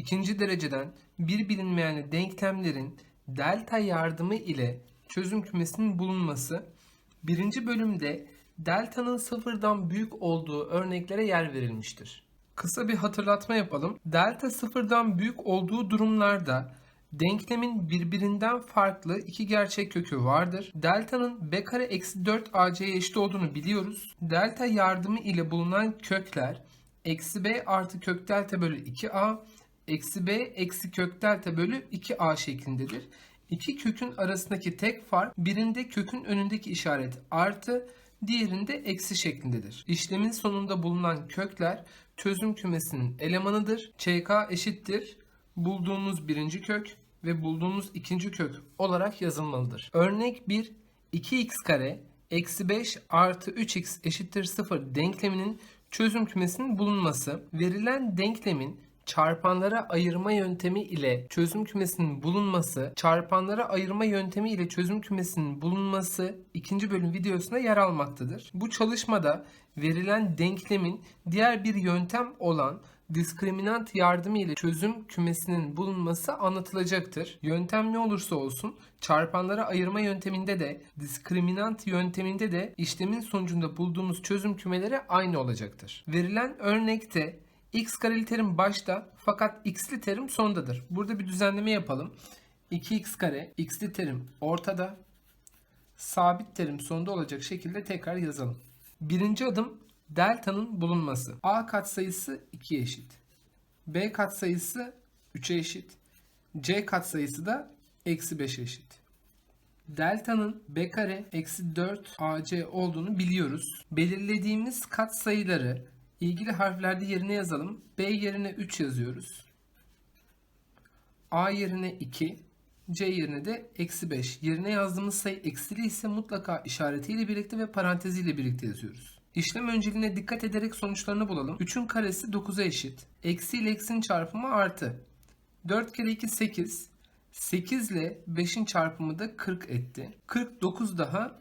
ikinci dereceden bir bilinmeyenli denklemlerin delta yardımı ile çözüm kümesinin bulunması. Birinci bölümde delta'nın sıfırdan büyük olduğu örneklere yer verilmiştir. Kısa bir hatırlatma yapalım. Delta sıfırdan büyük olduğu durumlarda denklemin birbirinden farklı iki gerçek kökü vardır. Delta'nın b kare eksi 4 ac'ye eşit olduğunu biliyoruz. Delta yardımı ile bulunan kökler eksi b artı kök delta bölü 2a eksi b eksi kök delta bölü 2a şeklindedir. İki kökün arasındaki tek fark birinde kökün önündeki işaret artı diğerinde eksi şeklindedir. İşlemin sonunda bulunan kökler çözüm kümesinin elemanıdır. ÇK eşittir bulduğumuz birinci kök ve bulduğumuz ikinci kök olarak yazılmalıdır. Örnek 1 2x kare eksi 5 artı 3x eşittir 0 denkleminin çözüm kümesinin bulunması verilen denklemin çarpanlara ayırma yöntemi ile çözüm kümesinin bulunması, çarpanlara ayırma yöntemi ile çözüm kümesinin bulunması ikinci bölüm videosunda yer almaktadır. Bu çalışmada verilen denklemin diğer bir yöntem olan diskriminant yardımı ile çözüm kümesinin bulunması anlatılacaktır. Yöntem ne olursa olsun çarpanlara ayırma yönteminde de diskriminant yönteminde de işlemin sonucunda bulduğumuz çözüm kümeleri aynı olacaktır. Verilen örnekte x kareli terim başta fakat x'li terim sondadır. Burada bir düzenleme yapalım. 2x kare x'li terim ortada sabit terim sonda olacak şekilde tekrar yazalım. Birinci adım delta'nın bulunması. A katsayısı 2'ye eşit. B katsayısı 3'e eşit. C katsayısı da eksi 5'e eşit. Delta'nın b kare eksi 4 ac olduğunu biliyoruz. Belirlediğimiz katsayıları ilgili harflerde yerine yazalım. B yerine 3 yazıyoruz. A yerine 2, C yerine de eksi 5. Yerine yazdığımız sayı eksili ise mutlaka işaretiyle birlikte ve paranteziyle birlikte yazıyoruz. İşlem önceliğine dikkat ederek sonuçlarını bulalım. 3'ün karesi 9'a eşit. Eksi ile eksinin çarpımı artı. 4 kere 2 8. 8 ile 5'in çarpımı da 40 etti. 49 daha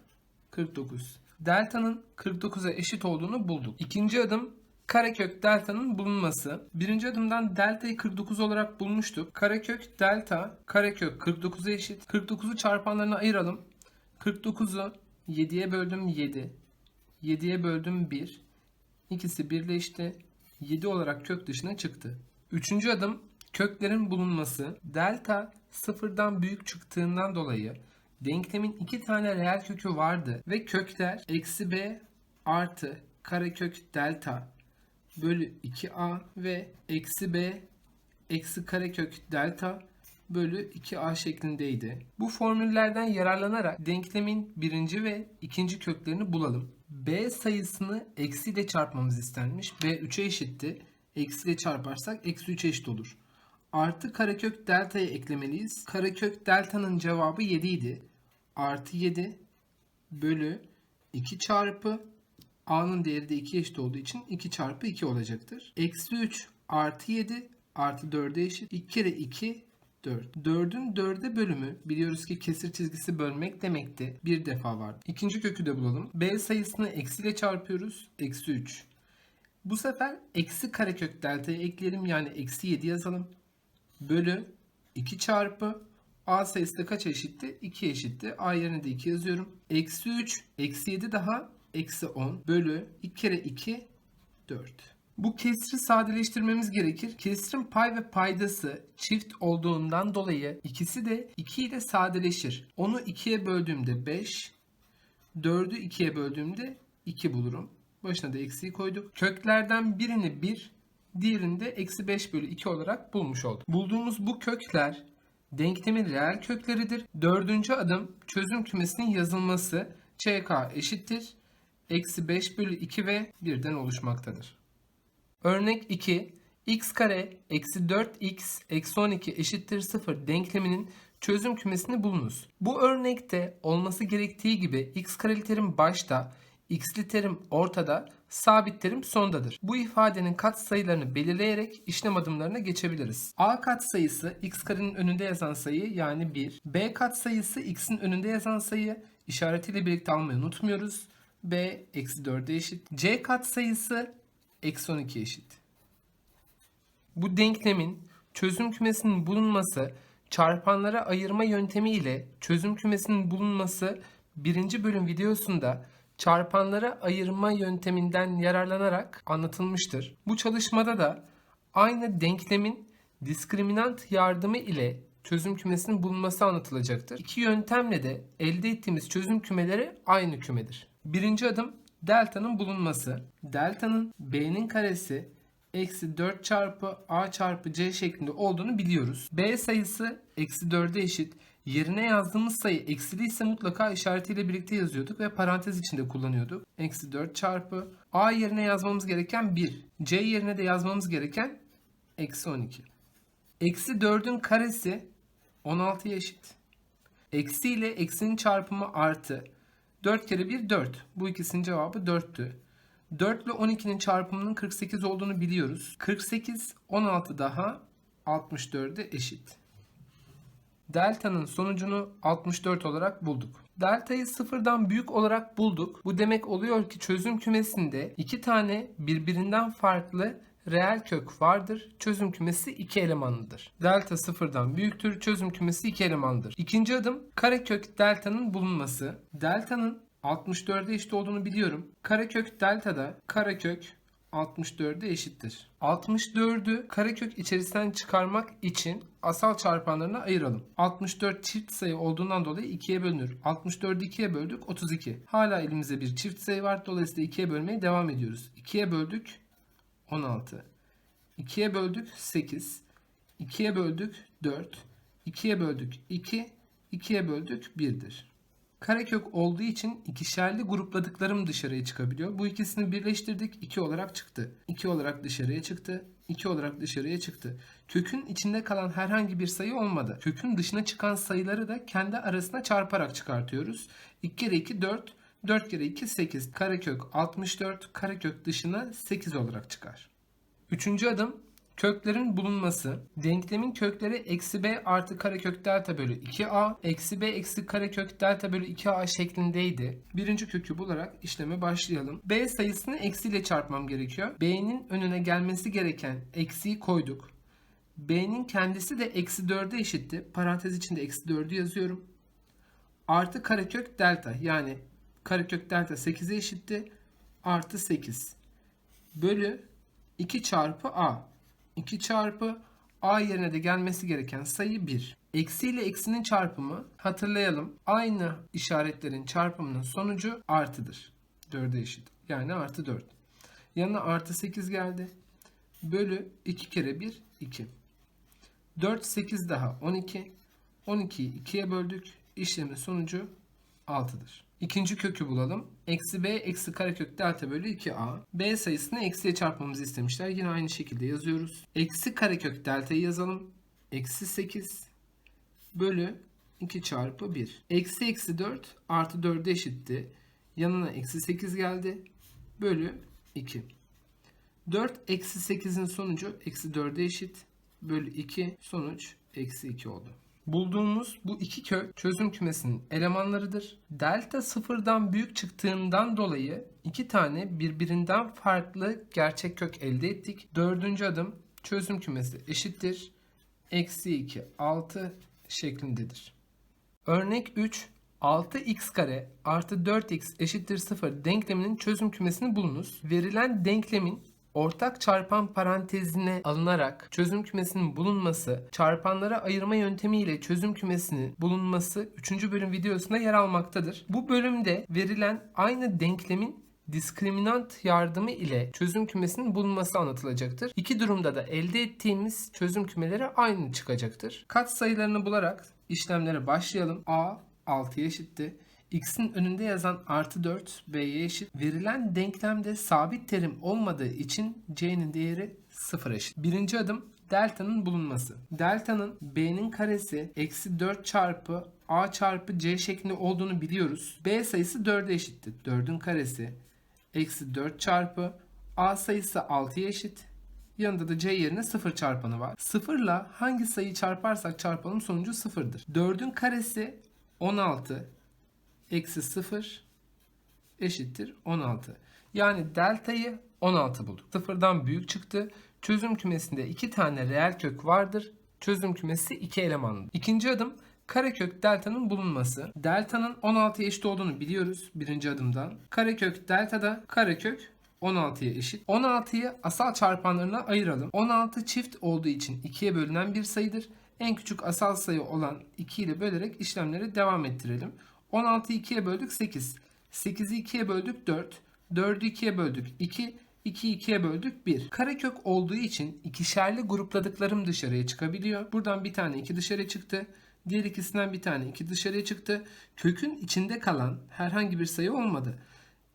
49. Delta'nın 49'a eşit olduğunu bulduk. İkinci adım karekök delta'nın bulunması. Birinci adımdan delta'yı 49 olarak bulmuştuk. Karekök delta karekök 49'a eşit. 49'u çarpanlarına ayıralım. 49'u 7'ye böldüm 7. 7'ye böldüm 1. İkisi birleşti. 7 olarak kök dışına çıktı. Üçüncü adım köklerin bulunması. Delta sıfırdan büyük çıktığından dolayı denklemin iki tane reel kökü vardı ve kökler eksi b artı karekök delta bölü 2a ve eksi b eksi karekök delta bölü 2a şeklindeydi. Bu formüllerden yararlanarak denklemin birinci ve ikinci köklerini bulalım. b sayısını eksi ile çarpmamız istenmiş. b 3'e eşitti. Eksi ile çarparsak eksi 3 eşit olur. Artı karekök delta'yı eklemeliyiz. Karekök delta'nın cevabı 7 idi. Artı 7 bölü 2 çarpı a'nın değeri de 2 eşit olduğu için 2 çarpı 2 olacaktır. Eksi 3 artı 7 artı 4'e eşit. 2 kere 2 4. 4'ün 4'e bölümü biliyoruz ki kesir çizgisi bölmek demekti. Bir defa vardı. İkinci kökü de bulalım. B sayısını eksiyle çarpıyoruz. Eksi 3. Bu sefer eksi karekök delta'yı ekleyelim. Yani eksi 7 yazalım. Bölü 2 çarpı A sayısı da kaç eşitti? 2 eşitti. A yerine de 2 yazıyorum. Eksi 3, eksi 7 daha eksi 10 bölü 2 kere 2 4. Bu kesri sadeleştirmemiz gerekir. Kesrin pay ve paydası çift olduğundan dolayı ikisi de 2 ile sadeleşir. Onu 2'ye böldüğümde 5, 4'ü 2'ye böldüğümde 2 bulurum. Başına da eksiği koyduk. Köklerden birini 1, diğerini de eksi 5 bölü 2 olarak bulmuş olduk. Bulduğumuz bu kökler denklemin reel kökleridir. Dördüncü adım çözüm kümesinin yazılması. ÇK eşittir. Eksi 5 bölü 2 ve 1'den oluşmaktadır. Örnek 2. x kare eksi 4x eksi 12 eşittir 0 denkleminin çözüm kümesini bulunuz. Bu örnekte olması gerektiği gibi x kareli terim başta, x'li terim ortada, sabit terim sondadır. Bu ifadenin katsayılarını belirleyerek işlem adımlarına geçebiliriz. A katsayısı x karenin önünde yazan sayı yani 1. B katsayısı x'in önünde yazan sayı işaretiyle birlikte almayı unutmuyoruz. B eksi 4'e eşit. C katsayısı eksi 12 eşit. Bu denklemin çözüm kümesinin bulunması çarpanlara ayırma yöntemi ile çözüm kümesinin bulunması birinci bölüm videosunda çarpanlara ayırma yönteminden yararlanarak anlatılmıştır. Bu çalışmada da aynı denklemin diskriminant yardımı ile çözüm kümesinin bulunması anlatılacaktır. İki yöntemle de elde ettiğimiz çözüm kümeleri aynı kümedir. Birinci adım delta'nın bulunması. Delta'nın b'nin karesi eksi 4 çarpı a çarpı c şeklinde olduğunu biliyoruz. b sayısı eksi 4'e eşit. Yerine yazdığımız sayı eksili ise mutlaka işaretiyle birlikte yazıyorduk ve parantez içinde kullanıyorduk. Eksi 4 çarpı a yerine yazmamız gereken 1. c yerine de yazmamız gereken eksi 12. Eksi 4'ün karesi 16'ya eşit. Eksi ile eksinin çarpımı artı. 4 kere 1 4. Bu ikisinin cevabı 4'tü. 4 ile 12'nin çarpımının 48 olduğunu biliyoruz. 48 16 daha 64'e eşit. Delta'nın sonucunu 64 olarak bulduk. Delta'yı sıfırdan büyük olarak bulduk. Bu demek oluyor ki çözüm kümesinde iki tane birbirinden farklı reel kök vardır. Çözüm kümesi iki elemanlıdır. Delta sıfırdan büyüktür. Çözüm kümesi iki elemandır. İkinci adım karekök delta'nın bulunması. Delta'nın 64'e eşit olduğunu biliyorum. Karekök delta da karekök 64'e eşittir. 64'ü karekök içerisinden çıkarmak için asal çarpanlarına ayıralım. 64 çift sayı olduğundan dolayı 2'ye bölünür. 64'ü 2'ye böldük 32. Hala elimizde bir çift sayı var. Dolayısıyla 2'ye bölmeye devam ediyoruz. 2'ye böldük 16. 2'ye böldük 8. 2'ye böldük 4. 2'ye böldük 2. 2'ye böldük 1'dir. Karekök olduğu için ikişerli grupladıklarım dışarıya çıkabiliyor. Bu ikisini birleştirdik 2 olarak çıktı. 2 olarak dışarıya çıktı. 2 olarak dışarıya çıktı. Kökün içinde kalan herhangi bir sayı olmadı. Kökün dışına çıkan sayıları da kendi arasına çarparak çıkartıyoruz. 2 kere 2 4. 4 kere 2 8. Karekök 64. Karekök dışına 8 olarak çıkar. Üçüncü adım köklerin bulunması. Denklemin kökleri eksi b artı karekök delta bölü 2a, eksi b eksi karekök delta bölü 2a şeklindeydi. Birinci kökü bularak işleme başlayalım. b sayısını eksiyle çarpmam gerekiyor. b'nin önüne gelmesi gereken eksiyi koyduk. b'nin kendisi de eksi 4'e eşitti. Parantez içinde eksi 4'ü yazıyorum. Artı karekök delta yani karekök delta 8'e eşitti. Artı 8 bölü 2 çarpı a. 2 çarpı a yerine de gelmesi gereken sayı 1. Eksi ile eksinin çarpımı hatırlayalım. Aynı işaretlerin çarpımının sonucu artıdır. 4'e eşit. Yani artı 4. Yanına artı 8 geldi. Bölü 2 kere 1 2. 4 8 daha 12. 12'yi 2'ye böldük. İşlemin sonucu 6'dır. İkinci kökü bulalım. Eksi b eksi karekök delta bölü 2a. b sayısını eksiye çarpmamızı istemişler. Yine aynı şekilde yazıyoruz. Eksi karekök delta'yı yazalım. Eksi 8 bölü 2 çarpı 1. Eksi eksi 4 artı 4'e eşitti. Yanına eksi 8 geldi. Bölü 2. 4 eksi 8'in sonucu eksi 4'e eşit. Bölü 2 sonuç eksi 2 oldu. Bulduğumuz bu iki kök çözüm kümesinin elemanlarıdır. Delta sıfırdan büyük çıktığından dolayı iki tane birbirinden farklı gerçek kök elde ettik. Dördüncü adım çözüm kümesi eşittir. Eksi 2 6 şeklindedir. Örnek 3 6x kare artı 4x eşittir 0 denkleminin çözüm kümesini bulunuz. Verilen denklemin ortak çarpan parantezine alınarak çözüm kümesinin bulunması, çarpanlara ayırma yöntemiyle çözüm kümesinin bulunması 3. bölüm videosunda yer almaktadır. Bu bölümde verilen aynı denklemin diskriminant yardımı ile çözüm kümesinin bulunması anlatılacaktır. İki durumda da elde ettiğimiz çözüm kümeleri aynı çıkacaktır. Kat sayılarını bularak işlemlere başlayalım. A 6'ya eşitti x'in önünde yazan artı 4 b'ye eşit. Verilen denklemde sabit terim olmadığı için c'nin değeri 0 eşit. Birinci adım delta'nın bulunması. Delta'nın b'nin karesi eksi 4 çarpı a çarpı c şeklinde olduğunu biliyoruz. b sayısı 4'e eşittir. 4'ün karesi eksi 4 çarpı a sayısı 6'ya eşit. Yanında da c yerine 0 çarpanı var. 0 ile hangi sayıyı çarparsak çarpalım sonucu 0'dır. 4'ün karesi 16 eksi 0 eşittir 16. Yani deltayı 16 bulduk. Sıfırdan büyük çıktı. Çözüm kümesinde 2 tane reel kök vardır. Çözüm kümesi 2 elemanlı. İkinci adım karekök delta'nın bulunması. Delta'nın 16'ya eşit olduğunu biliyoruz birinci adımdan. Karekök delta'da karekök 16'ya eşit. 16'yı asal çarpanlarına ayıralım. 16 çift olduğu için 2'ye bölünen bir sayıdır. En küçük asal sayı olan 2 ile bölerek işlemleri devam ettirelim. 16'yı 2'ye böldük 8. 8'i 2'ye böldük 4. 4'ü 2'ye böldük 2. 2'yi 2'ye böldük 1. Karekök olduğu için ikişerli grupladıklarım dışarıya çıkabiliyor. Buradan bir tane 2 dışarı çıktı. Diğer ikisinden bir tane 2 dışarıya çıktı. Kökün içinde kalan herhangi bir sayı olmadı.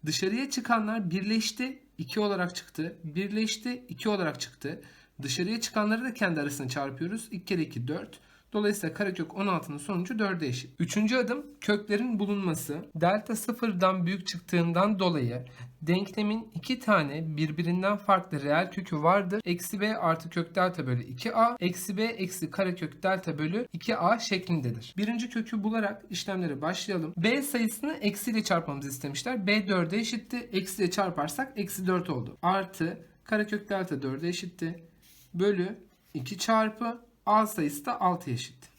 Dışarıya çıkanlar birleşti 2 olarak çıktı. Birleşti 2 olarak çıktı. Dışarıya çıkanları da kendi arasına çarpıyoruz. 2 kere 2 4. Dolayısıyla karekök 16'nın sonucu 4'e eşit. Üçüncü adım köklerin bulunması. Delta sıfırdan büyük çıktığından dolayı denklemin iki tane birbirinden farklı reel kökü vardır. Eksi b artı kök delta bölü 2a. Eksi b eksi karekök delta bölü 2a şeklindedir. Birinci kökü bularak işlemlere başlayalım. b sayısını eksiyle çarpmamızı istemişler. b 4'e eşitti. Eksiyle çarparsak eksi 4 oldu. Artı karekök delta 4'e eşitti. Bölü 2 çarpı a sayısı da 6'ya eşit.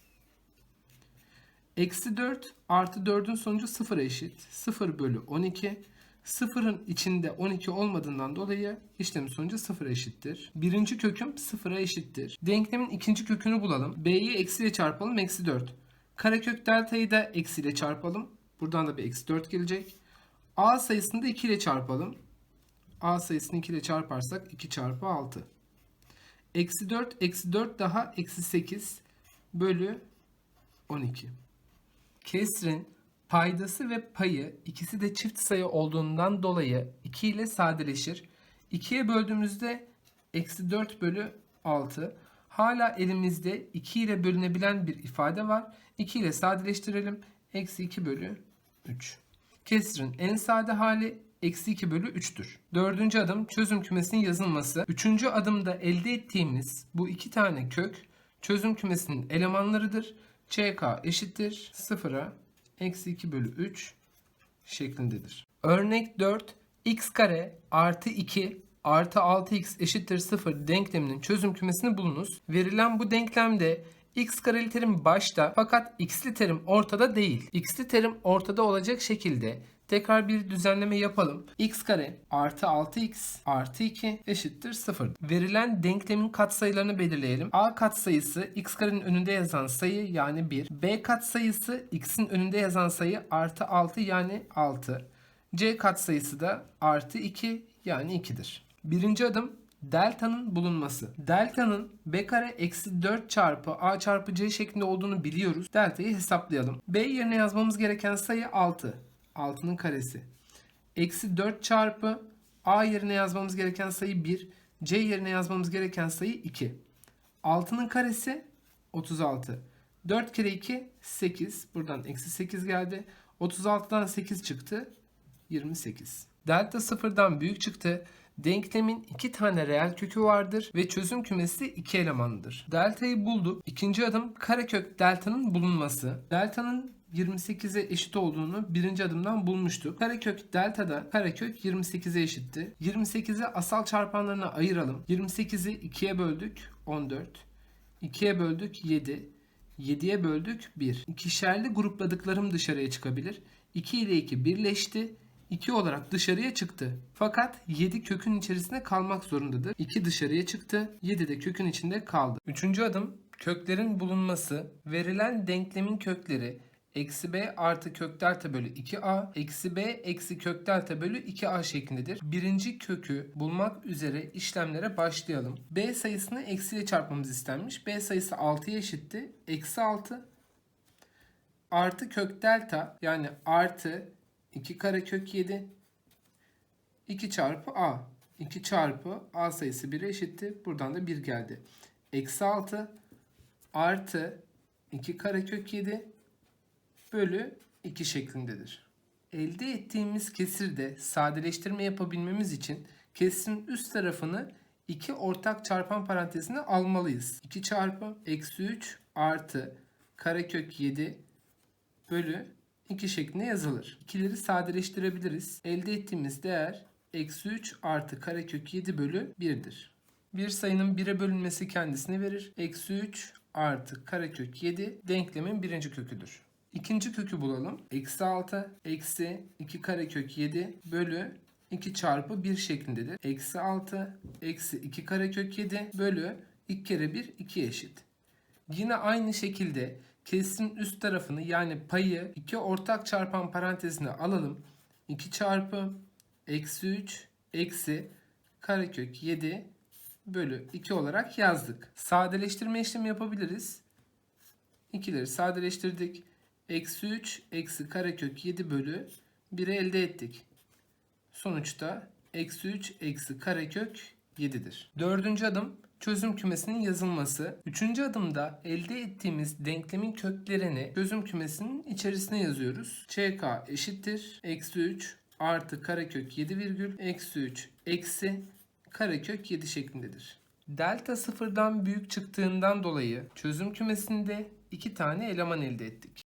Eksi 4 artı 4'ün sonucu 0'a eşit. 0 bölü 12. 0'ın içinde 12 olmadığından dolayı işlemin sonucu 0'a eşittir. Birinci köküm 0'a eşittir. Denklemin ikinci kökünü bulalım. b'yi eksiyle çarpalım. Eksi 4. Karekök delta'yı da eksiyle çarpalım. Buradan da bir eksi 4 gelecek. a sayısını da 2 ile çarpalım. a sayısını 2 ile çarparsak 2 çarpı 6. Eksi 4, eksi 4 daha eksi 8 bölü 12. Kesrin paydası ve payı ikisi de çift sayı olduğundan dolayı 2 ile sadeleşir. 2'ye böldüğümüzde eksi 4 bölü 6. Hala elimizde 2 ile bölünebilen bir ifade var. 2 ile sadeleştirelim. Eksi 2 bölü 3. Kesrin en sade hali eksi 2 bölü 3'tür. Dördüncü adım çözüm kümesinin yazılması. Üçüncü adımda elde ettiğimiz bu iki tane kök çözüm kümesinin elemanlarıdır. CK eşittir 0'a eksi 2 bölü 3 şeklindedir. Örnek 4 x kare artı 2 artı 6x eşittir 0 denkleminin çözüm kümesini bulunuz. Verilen bu denklemde x kareli terim başta fakat x'li terim ortada değil. x'li terim ortada olacak şekilde Tekrar bir düzenleme yapalım. x kare artı 6x artı 2 eşittir 0. Verilen denklemin katsayılarını belirleyelim. a katsayısı x karenin önünde yazan sayı yani 1. b katsayısı x'in önünde yazan sayı artı 6 yani 6. c katsayısı da artı 2 yani 2'dir. Birinci adım delta'nın bulunması. Delta'nın b kare eksi 4 çarpı a çarpı c şeklinde olduğunu biliyoruz. Delta'yı hesaplayalım. b yerine yazmamız gereken sayı 6. 6'nın karesi. Eksi 4 çarpı a yerine yazmamız gereken sayı 1. c yerine yazmamız gereken sayı 2. 6'nın karesi 36. 4 kere 2 8. Buradan eksi 8 geldi. 36'dan 8 çıktı. 28. Delta sıfırdan büyük çıktı. Denklemin iki tane reel kökü vardır ve çözüm kümesi iki elemanlıdır. Delta'yı bulduk. İkinci adım karekök delta'nın bulunması. Delta'nın 28'e eşit olduğunu birinci adımdan bulmuştuk. Karekök delta'da karekök 28'e eşitti. 28'i asal çarpanlarına ayıralım. 28'i 2'ye böldük 14. 2'ye böldük 7. 7'ye böldük 1. İkişerli grupladıklarım dışarıya çıkabilir. 2 ile 2 birleşti. 2 olarak dışarıya çıktı. Fakat 7 kökün içerisinde kalmak zorundadır. 2 dışarıya çıktı. 7 de kökün içinde kaldı. Üçüncü adım köklerin bulunması. Verilen denklemin kökleri eksi b artı kök delta bölü 2a eksi b eksi kök delta bölü 2a şeklindedir. Birinci kökü bulmak üzere işlemlere başlayalım. b sayısını eksiyle çarpmamız istenmiş. b sayısı 6'ya eşitti. Eksi 6 artı kök delta yani artı 2 kare kök 7 2 çarpı a. 2 çarpı a sayısı 1'e eşitti. Buradan da 1 geldi. Eksi 6 artı 2 kare kök 7 bölü 2 şeklindedir. Elde ettiğimiz kesirde sadeleştirme yapabilmemiz için kesirin üst tarafını iki ortak çarpan parantezine almalıyız. 2 çarpı eksi 3 artı karekök 7 bölü 2 şeklinde yazılır. İkileri sadeleştirebiliriz. Elde ettiğimiz değer eksi 3 artı karekök 7 bölü 1'dir. Bir sayının 1'e bölünmesi kendisini verir. Eksi 3 artı karekök 7 denklemin birinci köküdür. İkinci kökü bulalım. Eksi 6 eksi 2 karekök 7 bölü 2 çarpı 1 şeklindedir. Eksi 6 eksi 2 karekök 7 bölü 2 kere 1 2 eşit. Yine aynı şekilde kesrin üst tarafını yani payı iki ortak çarpan parantezine alalım. 2 çarpı eksi 3 eksi karekök 7 bölü 2 olarak yazdık. Sadeleştirme işlemi yapabiliriz. İkileri sadeleştirdik. Eksi 3 eksi karekök 7 bölü 1'i elde ettik. Sonuçta eksi 3 eksi karekök 7'dir. Dördüncü adım çözüm kümesinin yazılması. Üçüncü adımda elde ettiğimiz denklemin köklerini çözüm kümesinin içerisine yazıyoruz. ÇK eşittir. Eksi 3 artı karekök 7 virgül eksi 3 eksi karekök 7 şeklindedir. Delta sıfırdan büyük çıktığından dolayı çözüm kümesinde iki tane eleman elde ettik.